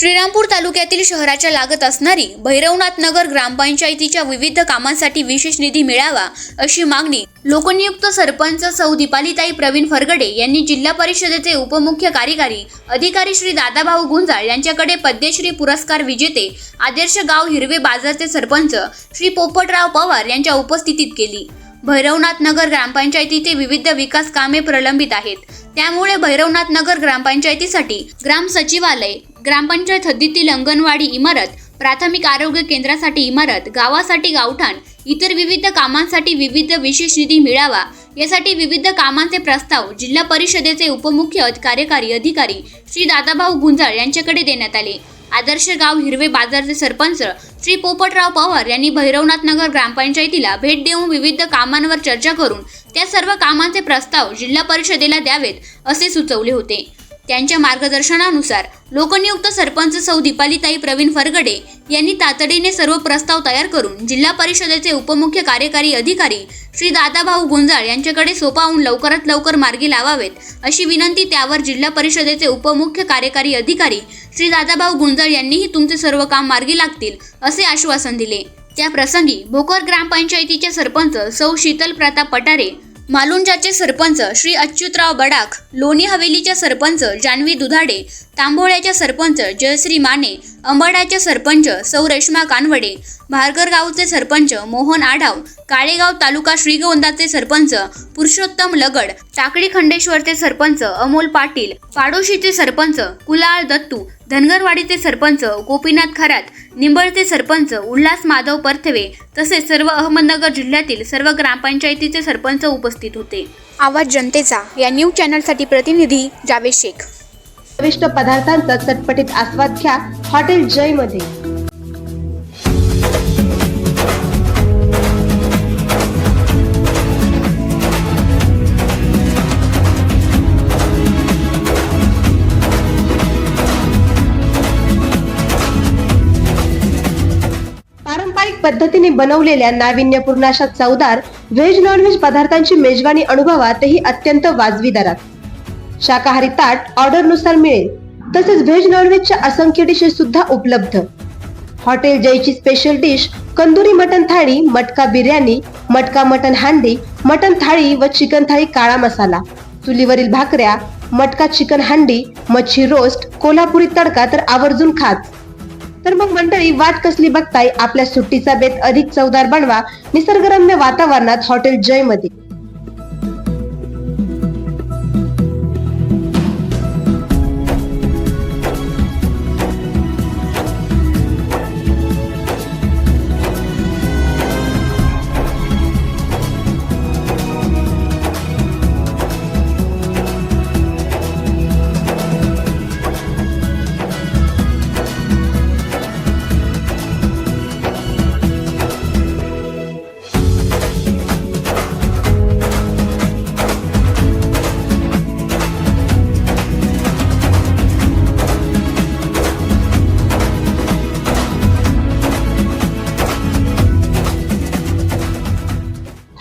श्रीरामपूर तालुक्यातील शहराच्या लागत असणारी भैरवनाथ नगर ग्रामपंचायतीच्या विविध कामांसाठी विशेष निधी मिळावा अशी मागणी लोकनियुक्त सरपंच सौ दीपालीताई प्रवीण फरगडे यांनी जिल्हा परिषदेचे उपमुख्य कार्यकारी अधिकारी श्री दादाभाऊ गुंजाळ यांच्याकडे पद्मश्री पुरस्कार विजेते आदर्श गाव हिरवे बाजारचे सरपंच श्री पोपटराव पवार यांच्या उपस्थितीत केली. भैरवनाथ नगर ग्रामपंचायतीचे विविध विकास कामे प्रलंबित आहेत. त्यामुळे भैरवनाथ नगर ग्रामपंचायतीसाठी ग्राम सचिवालय ग्रामपंचायत हद्दीतील अंगणवाडी इमारत प्राथमिक आरोग्य केंद्रासाठी इमारत गावासाठी गावठाण इतर विविध कामांसाठी विविध विशेष निधी मिळावा. यासाठी विविध कामांचे प्रस्ताव जिल्हा परिषदेचे उपमुख्य कार्यकारी अधिकारी श्री दादाभाऊ गुंजाळ यांच्याकडे देण्यात आले. आदर्श गाव हिरवे बाजारचे सरपंच श्री पोपटराव पवार यांनी भैरवनाथ नगर ग्रामपंचायतीला भेट देऊन विविध कामांवर चर्चा करून त्या सर्व कामांचे प्रस्ताव जिल्हा परिषदेला द्यावेत असे सुचवले होते. त्यांच्या मार्गदर्शनानुसार लोकनियुक्त सरपंच सौ दीपालीताई प्रवीण फरगडे यांनी तातडीने सर्व प्रस्ताव तयार करून जिल्हा परिषदेचे उपमुख्य कार्यकारी अधिकारी श्री दादाभाऊ गुंजाळ यांच्याकडे सोपावून लवकरात लवकर मार्गी लावावेत अशी विनंती त्यावर जिल्हा परिषदेचे उपमुख्य कार्यकारी अधिकारी श्री दादाभाऊ गुंजाळ यांनीही तुमचे सर्व काम मार्गी लागतील असे आश्वासन दिले. त्या प्रसंगी भोकर ग्रामपंचायतीचे सरपंच सौ शीतल प्रताप पटारे मालुंजाचे सरपंच श्री अच्युतराव बडाख लोणी हवेलीच्या सरपंच जानवी दुधाडे तांबोळ्याच्या सरपंच जयश्री माने अंबाडाचे सरपंच सौ रेश्मा कानवडे भारगर गावचे सरपंच मोहन आढाव काळेगाव तालुका श्रीगोंदाचे सरपंच पुरुषोत्तम लगड टाकळी खंडेश्वरचे सरपंच अमोल पाटील पाडोशीचे सरपंच कुलाळ दत्तू धनगरवाडीचे सरपंच गोपीनाथ खरात निंबळचे सरपंच उल्हास माधव परथवे तसेच सर्व अहमदनगर जिल्ह्यातील सर्व ग्रामपंचायतीचे सरपंच उपस्थित होते. आवाज जनतेचा या न्यूज चॅनलसाठी प्रतिनिधी जावेद शेख. चविष्ट पदार्थांचा चटपटीत आस्वाद घ्या हॉटेल जयमध्ये पारंपरिक पद्धतीने बनवलेल्या नाविन्यपूर्ण अशा चवदार व्हेज नॉनव्हेज पदार्थांची मेजवानी अनुभवा तेही अत्यंत वाजवी दरात. शाकाहारी ताट ऑर्डरनुसार मिळेल. तसेच व्हेज नॉनव्हेजच्या असंख्य डिशेस सुद्धा उपलब्ध. हॉटेल जयची स्पेशल डिश कंदुरी मटन थाळी मटका बिर्याणी मटका मटन हांडी मटन थाळी व चिकन थाळी काळा मसाला चुलीवरील भाकऱ्या मटका चिकन हांडी मच्छी रोस्ट कोल्हापुरी तडका तर आवर्जून खात. तर मग मंडळी वाट कसली बघताय? आपल्या सुट्टीचा बेत अधिक चवदार बनवा. निसर्गरम्य वातावरणात hotel जयमध्ये.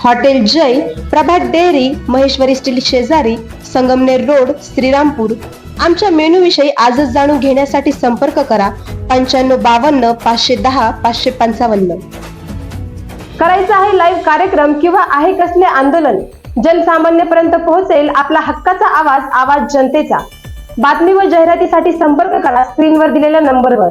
Hotel Jay Prabhat dairy Maheshwari steel शेजारी संगमनेर रोड श्रीरामपूर. आमच्या मेनू विषयी आजच जाणून घेण्यासाठी संपर्क करा पंच्याण्णव बावन्न पाचशे दहा पाचशे पंचावन्न. करायचा आहे लाईव्ह कार्यक्रम किंवा आहे कसले आंदोलन? जनसामान्यपर्यंत पोहोचेल आपला हक्काचा आवाज आवाज जनतेचा. बातमी व जाहिरातीसाठी संपर्क करा स्क्रीनवर दिलेल्या नंबरवर